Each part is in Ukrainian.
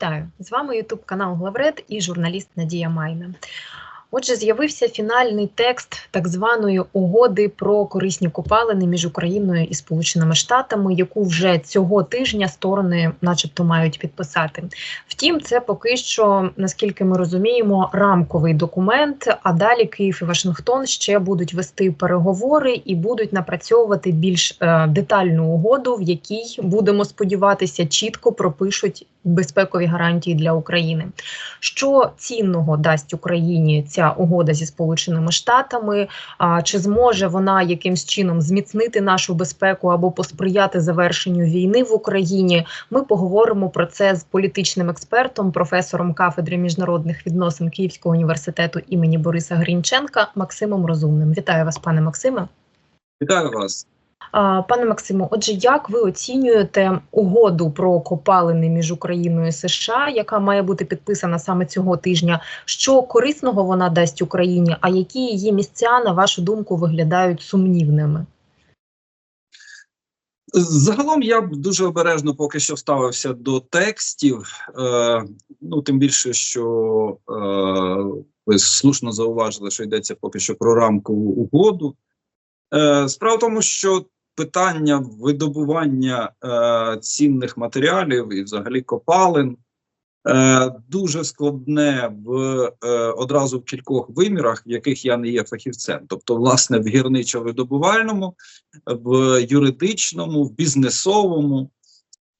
Вітаю! З вами Ютуб канал Главред і журналіст Надія Майна. Отже, з'явився фінальний текст так званої угоди про корисні копалини між Україною і Сполученими Штатами, яку вже цього тижня сторони, начебто, мають підписати. Втім, це поки що, наскільки ми розуміємо, рамковий документ. А далі Київ і Вашингтон ще будуть вести переговори і будуть напрацьовувати більш е, детальну угоду, в якій будемо сподіватися, чітко пропишуть безпекові гарантії для України. Що цінного дасть Україні ця угода зі Сполученими Штатами? А чи зможе вона якимсь чином зміцнити нашу безпеку або посприяти завершенню війни в Україні? Ми поговоримо про це з політичним експертом, професором кафедри міжнародних відносин Київського університету імені Бориса Грінченка Максимом Розумним. Вітаю вас, пане Максиме. Вітаю вас. Пане Максиму, отже, як ви оцінюєте угоду про копалини між Україною і США, яка має бути підписана саме цього тижня? Що корисного вона дасть Україні? А які її місця, на вашу думку, виглядають сумнівними? Загалом я б дуже обережно поки що ставився до текстів. Е, ну тим більше, що е, ви слушно зауважили, що йдеться поки що про рамкову угоду. Е, Справа в тому, що питання видобування е, цінних матеріалів і, взагалі, копалин е, дуже складне в одразу в кількох вимірах, в яких я не є фахівцем. Тобто, власне, в гірничо-видобувальному, в юридичному, в бізнесовому.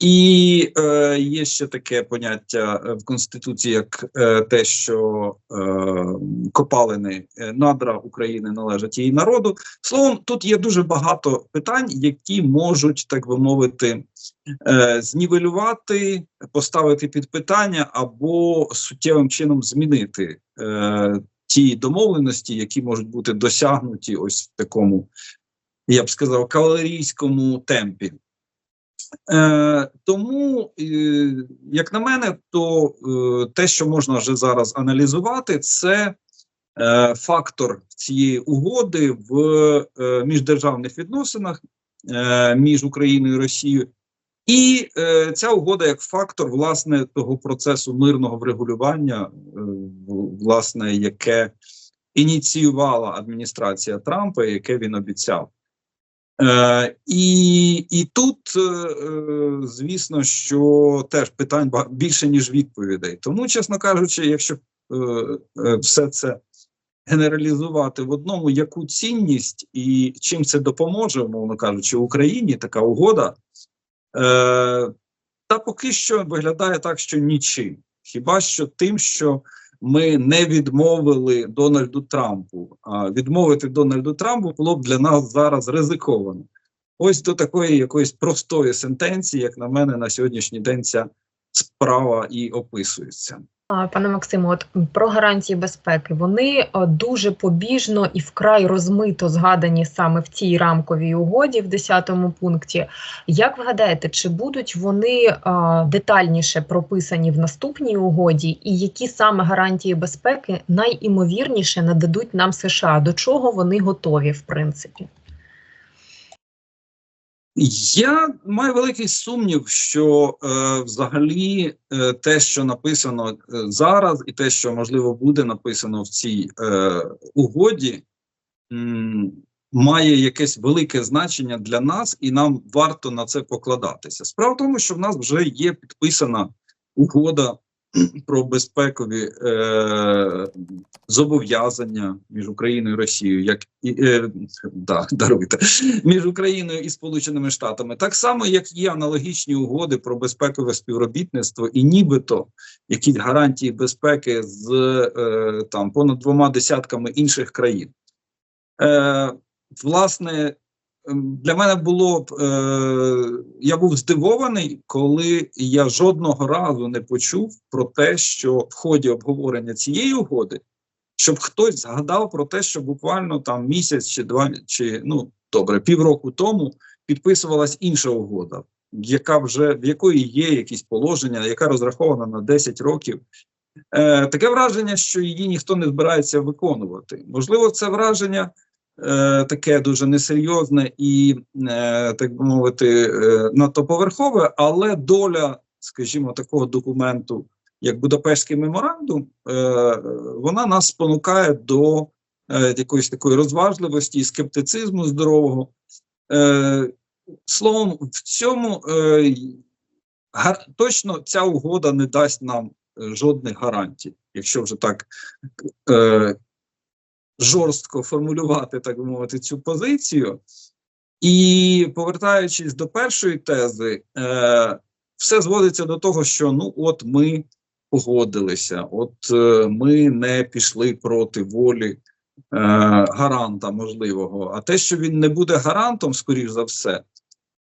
І е, є ще таке поняття е, в конституції, як е, те, що е, копалини е, надра України належать її народу. Словом, тут є дуже багато питань, які можуть, так би мовити, е, знівелювати, поставити під питання або суттєвим чином змінити е, ті домовленості, які можуть бути досягнуті ось в такому, я б сказав, кавалерійському темпі. Е, Тому, е, як на мене, то е, те, що можна вже зараз аналізувати, це фактор цієї угоди в міждержавних відносинах між Україною і Росією, і е, ця угода як фактор власне того процесу мирного врегулювання, е, власне, яке ініціювала адміністрація Трампа, яке він обіцяв. Е, І і тут, е, е, звісно, що теж питань більше, ніж відповідей. Тому, чесно кажучи, якщо все це генералізувати в одному, яку цінність і чим це допоможе, умовно кажучи, Україні така угода, та поки що виглядає так, що нічим. Хіба що тим, що ми не відмовили Дональду Трампу. А відмовити Дональду Трампу було б для нас зараз ризиковано. Ось до такої якоїсь простої сентенції, як на мене, на сьогоднішній день ця справа і описується. Пане Максиму, от про гарантії безпеки вони дуже побіжно і вкрай розмито згадані саме в цій рамковій угоді в 10-му пункті. Як ви гадаєте, чи будуть вони детальніше прописані в наступній угоді, і які саме гарантії безпеки найімовірніше нададуть нам США? До чого вони готові, в принципі? Я маю великий сумнів, що е, взагалі е, те, що написано е, зараз, і те, що можливо буде написано в цій е, угоді, м, має якесь велике значення для нас, і нам варто на це покладатися. Справа в тому, що в нас вже є підписана угода про безпекові е, зобов'язання між Україною і Росією, як і е, да, даруйте між Україною і Сполученими Штатами, так само як є аналогічні угоди про безпекове співробітництво, і нібито якісь гарантії безпеки з е, там понад двома десятками інших країн. Е, Власне, для мене було б е, я був здивований, коли я жодного разу не почув про те, що в ході обговорення цієї угоди, щоб хтось згадав про те, що буквально там місяць чи два, чи ну добре, півроку тому підписувалась інша угода, яка вже в якої є якісь положення, яка розрахована на 10 років. Е, Таке враження, що її ніхто не збирається виконувати. Можливо, це враження. Е, таке дуже несерйозне і, е, так би мовити, е, надто поверхове, але доля скажімо, такого документу, як Будапештський меморандум, вона нас спонукає до якоїсь такої розважливості і скептицизму здорового. Словом, в цьому точно ця угода не дасть нам жодних гарантій, якщо вже так жорстко формулювати, так би мовити, цю позицію. І повертаючись до першої тези, е, все зводиться до того, що ну от ми погодилися, от е, ми не пішли проти волі е, гаранта можливого. А те, що він не буде гарантом, скоріш за все,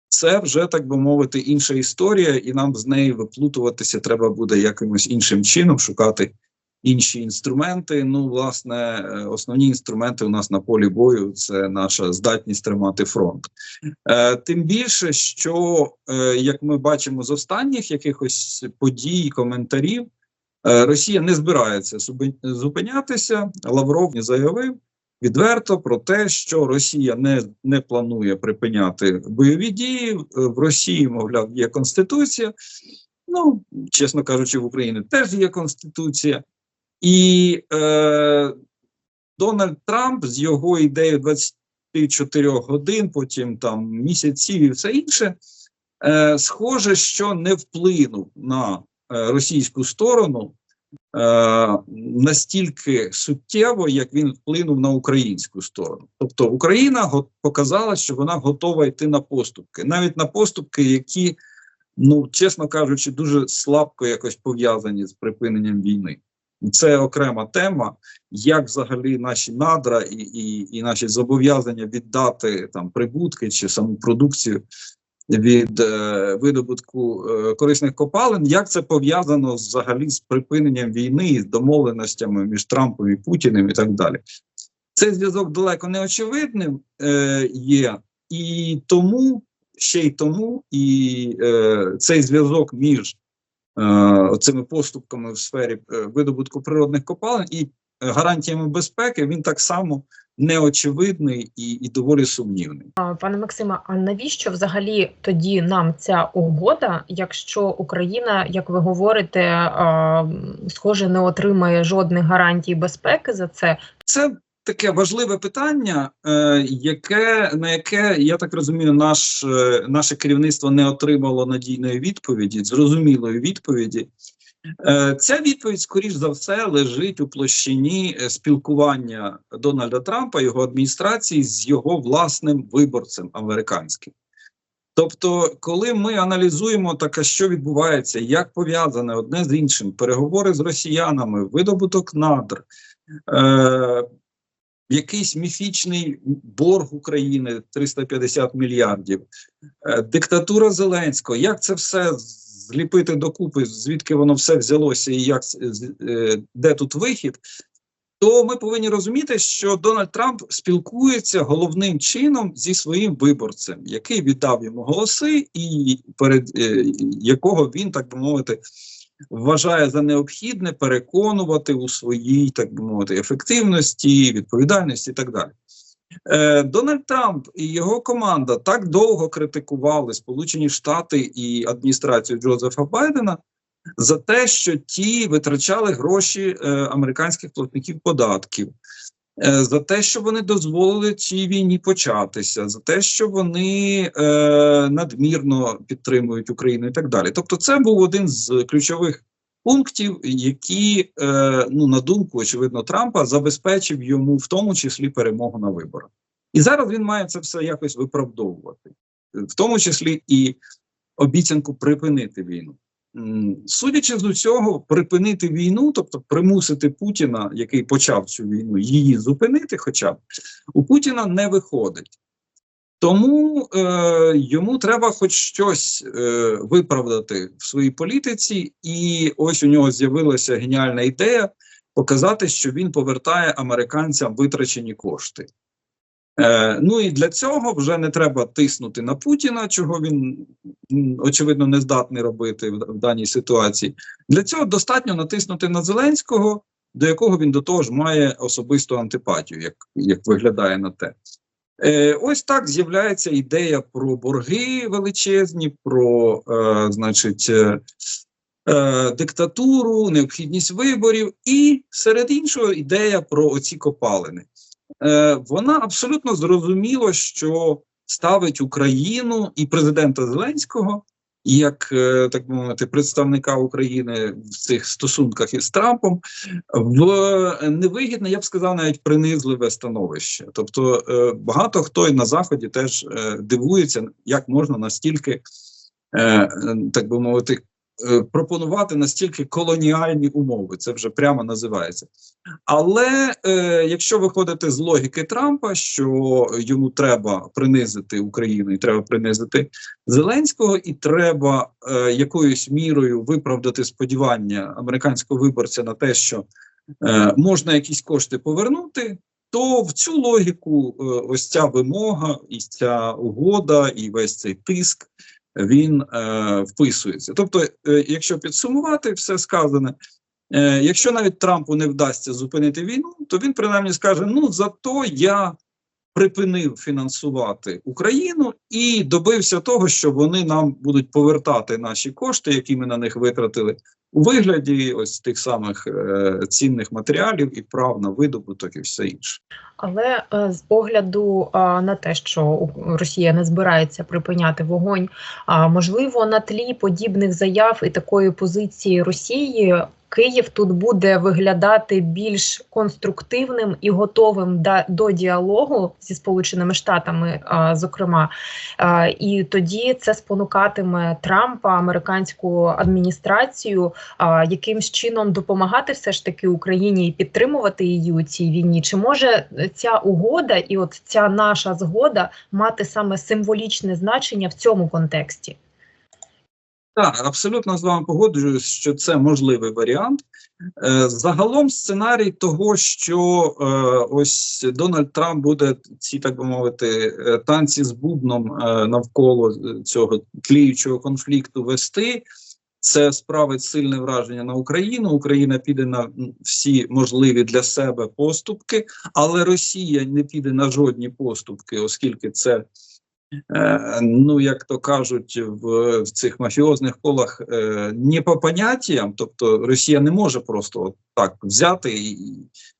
це вже так би мовити інша історія, і нам з неї виплутуватися треба буде якимось іншим чином, шукати інші інструменти. Ну, власне, е, основні інструменти у нас на полі бою це наша здатність тримати фронт. Е, тим більше, що е, як ми бачимо з останніх якихось подій, коментарів, Росія не збирається зупинятися. Лавров заявив відверто про те, що Росія не, не планує припиняти бойові дії. В Росії, мовляв, є конституція. Ну, чесно кажучи, в Україні теж є конституція. І е, Дональд Трамп з його ідеєю 24 годин, потім там місяців і все інше, е, схоже, що не вплинув на е, російську сторону е, настільки суттєво, як він вплинув на українську сторону. Тобто Україна го- показала, що вона готова йти на поступки, навіть на поступки, які, ну чесно кажучи, дуже слабко якось пов'язані з припиненням війни. Це окрема тема, як взагалі наші надра і, і, і наші зобов'язання віддати там прибутки чи саму продукцію від е, видобутку е, корисних копалин, як це пов'язано взагалі з припиненням війни з домовленостями між Трампом і Путіним і так далі. Цей зв'язок далеко не очевидним е, є, і тому ще й тому, і е, цей зв'язок між цими поступками в сфері е, видобутку природних копалин і е, гарантіями безпеки він так само неочевидний і, і доволі сумнівний. Пане Максиме, а навіщо взагалі тоді нам ця угода, якщо Україна, як ви говорите, схоже, не отримає жодних гарантій безпеки за це? Це таке важливе питання, е, яке на яке я так розумію, наш е, наше керівництво не отримало надійної відповіді, зрозумілої відповіді. Е, ця відповідь, скоріш за все, лежить у площині спілкування Дональда Трампа його адміністрації з його власним виборцем американським. Тобто, коли ми аналізуємо так, що відбувається, як пов'язане одне з іншим, переговори з росіянами, видобуток надр, якийсь міфічний борг України 350 мільярдів, е, диктатура Зеленського, як це все зліпити докупи, звідки воно все взялося і як з- е, де тут вихід, то ми повинні розуміти, що Дональд Трамп спілкується головним чином зі своїм виборцем, який віддав йому голоси, і перед е, якого він, так би мовити, вважає за необхідне переконувати у своїй, так би мовити, ефективності, відповідальності і так далі. Е, Дональд Трамп і його команда так довго критикували Сполучені Штати і адміністрацію Джозефа Байдена за те, що ті витрачали гроші е, американських платників податків, за те, що вони дозволили цій війні початися, за те, що вони е, надмірно підтримують Україну і так далі. Тобто, це був один з ключових пунктів, які, е, ну на думку очевидно, Трампа забезпечив йому в тому числі перемогу на виборах. І зараз він має це все якось виправдовувати, в тому числі і обіцянку припинити війну. Судячи з усього, припинити війну, тобто примусити Путіна, який почав цю війну, її зупинити, хоча б у Путіна не виходить. Тому е, йому треба хоч щось е, виправдати в своїй політиці, і ось у нього з'явилася геніальна ідея показати, що він повертає американцям витрачені кошти. Е, ну і для цього вже не треба тиснути на Путіна, чого він очевидно не здатний робити в, даній ситуації. Для цього достатньо натиснути на Зеленського, до якого він до того ж має особисту антипатію, як, як виглядає на те. Е, ось так з'являється ідея про борги величезні, про, е, значить, е, е, диктатуру, необхідність виборів, і серед іншого ідея про оці копалини. Е, вона абсолютно зрозуміло, що ставить Україну і президента Зеленського як е, так мовити представника України в цих стосунках із Трампом в невигідне, я б сказав, навіть принизливе становище. Тобто е, багато хто і на заході теж дивується, як можна настільки, так би мовити, пропонувати настільки колоніальні умови, це вже прямо називається. Але е, якщо виходити з логіки Трампа, що йому треба принизити Україну і треба принизити Зеленського, і треба е, якоюсь мірою виправдати сподівання американського виборця на те, що е, можна якісь кошти повернути. То в цю логіку е, ось ця вимога, і ця угода, і весь цей тиск він е, вписується. Тобто, е, якщо підсумувати все сказане, е, якщо навіть Трампу не вдасться зупинити війну, то він принаймні скаже: ну зато я припинив фінансувати Україну і добився того, що вони нам будуть повертати наші кошти, які ми на них витратили, у вигляді ось тих самих е, цінних матеріалів і прав на видобуток, і все інше. Але е, з погляду е, на те, що Росія не збирається припиняти вогонь, а можливо на тлі подібних заяв і такої позиції Росії Київ тут буде виглядати більш конструктивним і готовим до діалогу зі сполученими штатами, зокрема, і тоді це спонукатиме Трампа, американську адміністрацію, якимсь чином допомагати все ж таки Україні і підтримувати її у цій війні. Чи може ця угода і от ця наша згода мати саме символічне значення в цьому контексті? Так, абсолютно з вами погоджуюсь, що це можливий варіант. Е, загалом сценарій того, що е, ось Дональд Трамп буде ці, так би мовити, е, танці з бубном навколо цього тліючого конфлікту вести. Це справить сильне враження на Україну. Україна піде на всі можливі для себе поступки, але Росія не піде на жодні поступки, оскільки це Е, ну, як то кажуть, в, в цих мафіозних колах е, не по поняттям, тобто Росія не може просто так взяти і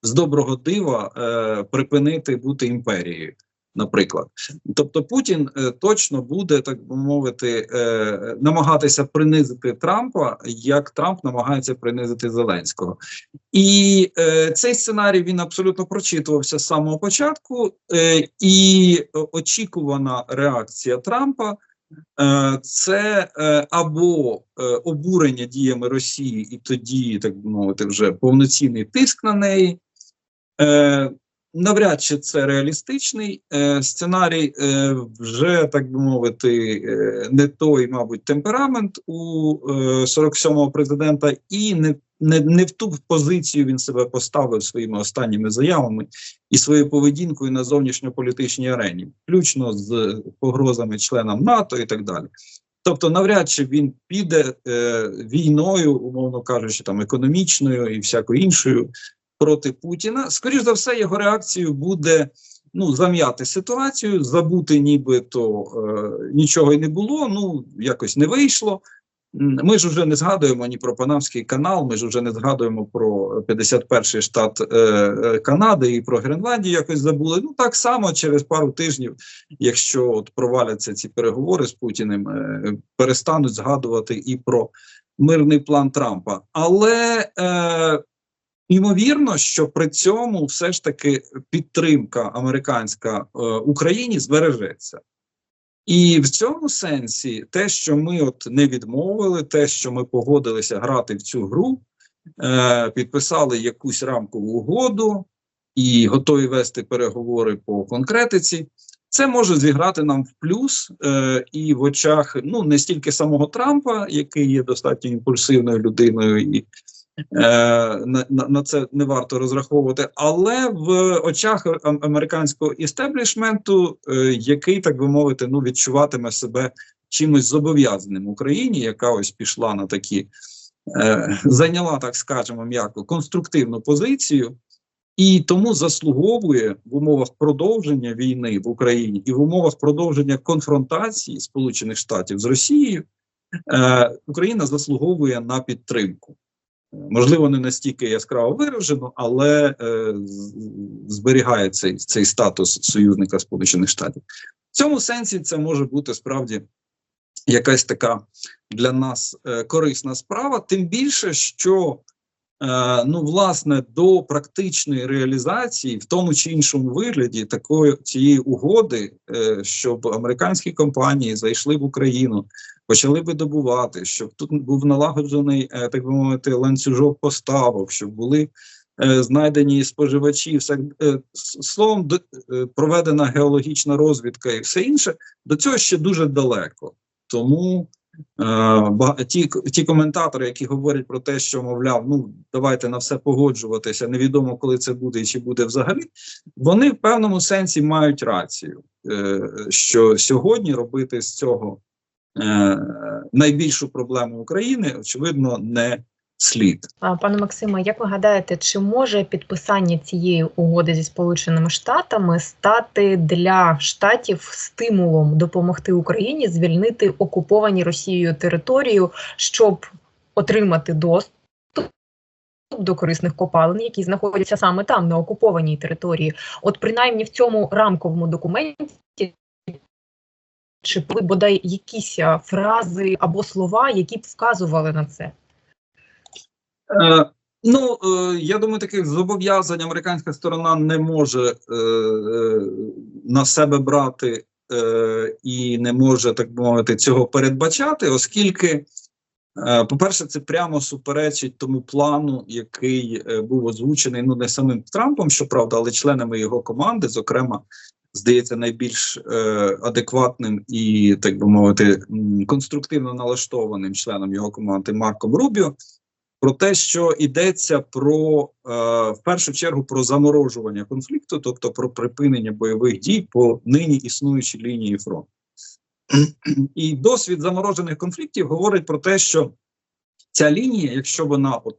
з доброго дива е, припинити бути імперією наприклад. Тобто Путін е, точно буде так би мовити е, намагатися принизити Трампа, як Трамп намагається принизити Зеленського, і е, цей сценарій він абсолютно прочитувався з самого початку, і очікувана реакція Трампа. Це або обурення діями Росії, і тоді так би мовити, вже повноцінний тиск на неї, Навряд чи це реалістичний е, сценарій, е, вже так би мовити, е, не той, мабуть, темперамент у е, 47-го президента, і не, не не в ту позицію він себе поставив своїми останніми заявами і своєю поведінкою на зовнішньополітичній арені, включно з погрозами членам НАТО і так далі. Тобто, навряд чи він піде е, війною, умовно кажучи, там економічною і всякою іншою проти Путіна. Скоріше за все, його реакцією буде ну зам'яти ситуацію, забути, нібито е, нічого й не було. Ну якось не вийшло. Ми ж вже не згадуємо ні про Панамський канал, ми ж вже не згадуємо про 51-й штат е, е, Канади і про Гренландію. Якось забули. Ну так само через пару тижнів, якщо от проваляться ці переговори з Путіним, е, перестануть згадувати і про мирний план Трампа. Але е, Ймовірно, що при цьому все ж таки підтримка американська е, Україні збережеться. І в цьому сенсі те, що ми от не відмовили, те, що ми погодилися грати в цю гру, е, підписали якусь рамкову угоду і готові вести переговори по конкретиці, це може зіграти нам в плюс е, і в очах ну не стільки самого Трампа, який є достатньо імпульсивною людиною і на, на на, це не варто розраховувати, але в очах американського істеблішменту, е, який так би мовити, ну відчуватиме себе чимось зобов'язаним Україні, яка ось пішла на такі, е, зайняла, так скажемо, м'яко конструктивну позицію. і тому заслуговує в умовах продовження війни в Україні і в умовах продовження конфронтації Сполучених Штатів з Росією. Е, Україна заслуговує на підтримку. Можливо, не настільки яскраво виражено, але е, зберігає цей, цей статус союзника Сполучених Штатів. В цьому сенсі це може бути справді якась така для нас е, корисна справа, тим більше, що е, ну, власне, до практичної реалізації, в тому чи іншому вигляді, такої цієї угоди, е, щоб американські компанії зайшли в Україну, почали видобувати, щоб тут був налагоджений, е, так би мовити, ланцюжок поставок, щоб були е, знайдені споживачі, все е, словом, проведена геологічна розвідка і все інше. До цього ще дуже далеко. Тому ті, ті коментатори, які говорять про те, що мовляв, ну давайте на все погоджуватися, невідомо коли це буде і чи буде взагалі, вони в певному сенсі мають рацію, що сьогодні робити з цього найбільшу проблему України, очевидно, не слід. Пане Максиме, як ви гадаєте, чи може підписання цієї угоди зі Сполученими Штатами стати для штатів стимулом допомогти Україні звільнити окуповані Росією територію, щоб отримати доступ до корисних копалин, які знаходяться саме там, на окупованій території? От принаймні в цьому рамковому документі. Чи були бодай якісь фрази або слова, які б вказували на це? Е, ну, е, я думаю, таких зобов'язань американська сторона не може е, е, на себе брати е, і не може, так мовити, цього передбачати, оскільки, е, по-перше, це прямо суперечить тому плану, який е, був озвучений ну не самим Трампом, щоправда, але членами його команди, зокрема. Здається, найбільш е, адекватним і так би мовити конструктивно налаштованим членом його команди Марком Рубіо, про те, що йдеться про е, в першу чергу про заморожування конфлікту, тобто про припинення бойових дій по нині існуючій лінії фронту. І досвід заморожених конфліктів говорить про те, що ця лінія, якщо вона от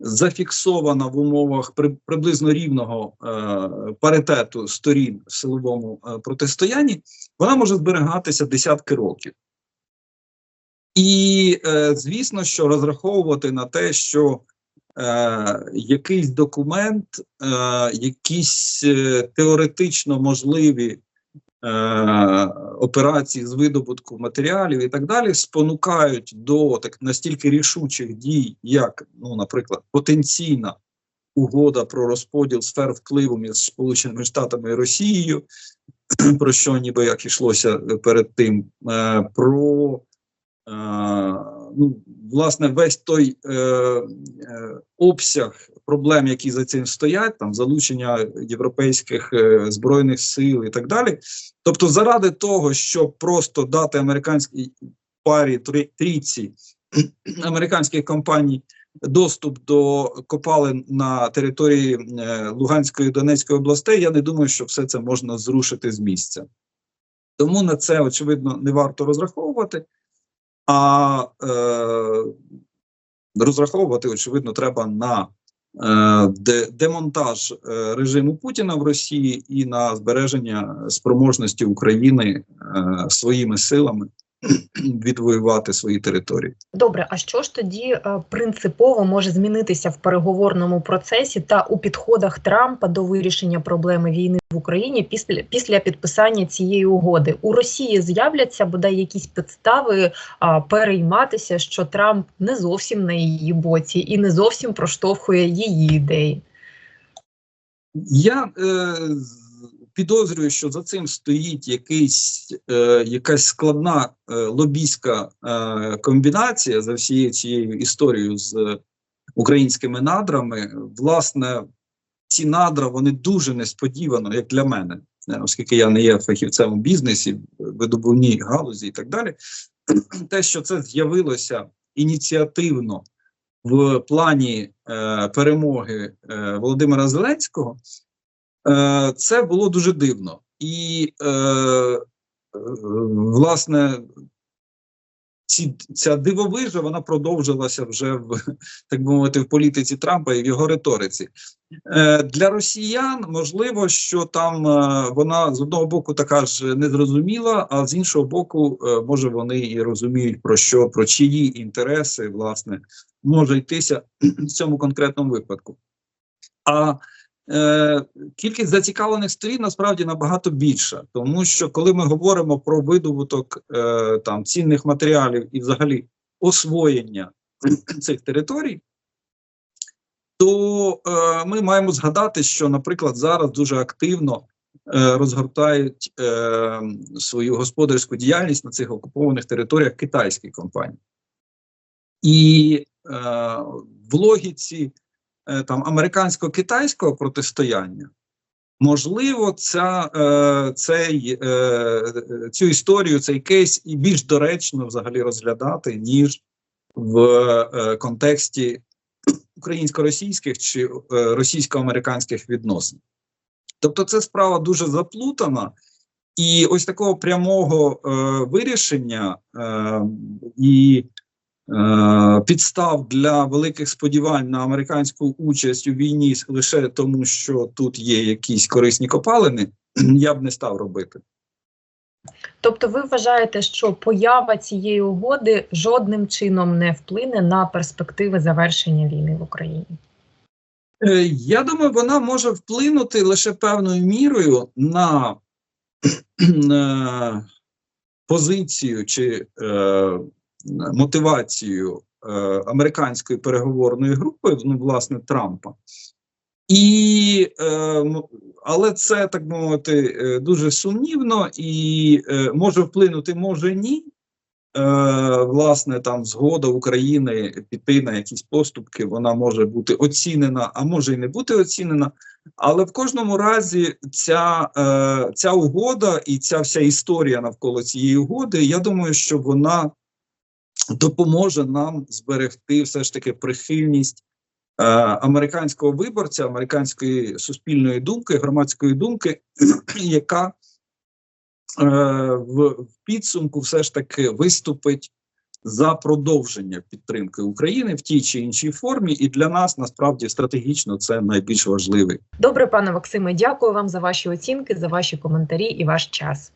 зафіксована в умовах приблизно рівного е, паритету сторін в силовому е, протистоянні, вона може зберігатися десятки років. І е, звісно, що розраховувати на те, що е, якийсь документ, е, якісь теоретично можливі е, операції з видобутку матеріалів і так далі, спонукають до так настільки рішучих дій, як, ну, наприклад, потенційна угода про розподіл сфер впливу між Сполученими Штатами і Росією, про що ніби як йшлося перед тим, е, про Е, ну, власне, весь той е, е, обсяг проблем, які за цим стоять, там залучення європейських е, збройних сил і так далі. Тобто, заради того, щоб просто дати американській парі трі- трійці американських компаній доступ до копалин на території е, Луганської і Донецької областей, я не думаю, що все це можна зрушити з місця. Тому на це очевидно не варто розраховувати. А е, розраховувати, очевидно, треба на е, демонтаж е, режиму Путіна в Росії і на збереження спроможності України е, своїми силами відвоювати свої території. Добре, а що ж тоді е, принципово може змінитися в переговорному процесі та у підходах Трампа до вирішення проблеми війни в Україні після після підписання цієї угоди? У Росії з'являться бодай якісь підстави а, перейматися, що Трамп не зовсім на її боці і не зовсім проштовхує її ідеї. Я е, підозрюю, що за цим стоїть якийсь, е, якась складна е, лобійська е, комбінація за всією цією історією з е, українськими надрами. Власне, ці надра вони дуже несподівано, як для мене, е, оскільки я не є фахівцем у бізнесі, видобувній галузі і так далі. Те, що це з'явилося ініціативно в плані е, перемоги е, Володимира Зеленського, це було дуже дивно. І, е, е, власне, ці, ця дивовижа вона продовжилася вже в так би мовити в політиці Трампа і в його риториці. Е, для росіян можливо, що там е, вона з одного боку така ж незрозуміла, а з іншого боку, е, може вони і розуміють про що, про чиї інтереси власне може йтися в цьому конкретному випадку. А е, кількість зацікавлених сторін насправді набагато більша, тому що коли ми говоримо про видобуток е, там цінних матеріалів і взагалі освоєння цих територій, то е, ми маємо згадати, що, наприклад, зараз дуже активно е, розгортають е, свою господарську діяльність на цих окупованих територіях китайські компанії. І е, в логіці е, там американсько-китайського протистояння, можливо, ця, е, цей, е, цю історію, цей кейс і більш доречно взагалі розглядати, ніж в е, контексті українсько-російських чи е, російсько-американських відносин. Тобто, це справа дуже заплутана, і ось такого прямого е, вирішення е, і е, підстав для великих сподівань на американську участь у війні лише тому, що тут є якісь корисні копалини, я б не став робити. Тобто, ви вважаєте, що поява цієї угоди жодним чином не вплине на перспективи завершення війни в Україні? Е, Я думаю, вона може вплинути лише певною мірою на е, позицію чи е, мотивацію е, американської переговорної групи, ну, власне, Трампа. І, е, але це так мовити е, дуже сумнівно і може вплинути, може ні. Власне, там згода України піти на якісь поступки, вона може бути оцінена, а може і не бути оцінена. Але в кожному разі ця, ця угода і ця вся історія навколо цієї угоди, я думаю, що вона допоможе нам зберегти все ж таки прихильність е, американського виборця, американської суспільної думки, громадської думки, яка е, в, підсумку все ж таки виступить за продовження підтримки України в тій чи іншій формі, і для нас насправді стратегічно це найбільш важливий. Добре, пане Максиме, дякую вам за ваші оцінки, за ваші коментарі і ваш час.